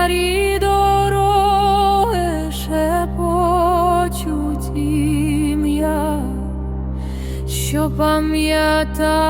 старі дороги шепочуть ім'я, що пам'ятає.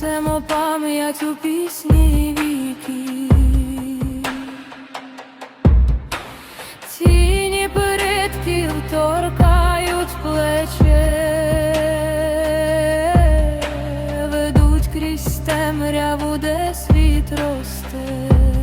несемо пам'ять у пісні віки. Тіні передків торкають плече, ведуть крізь темряву, де світ росте.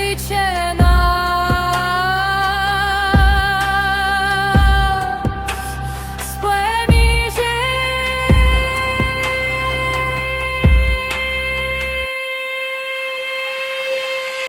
наречена.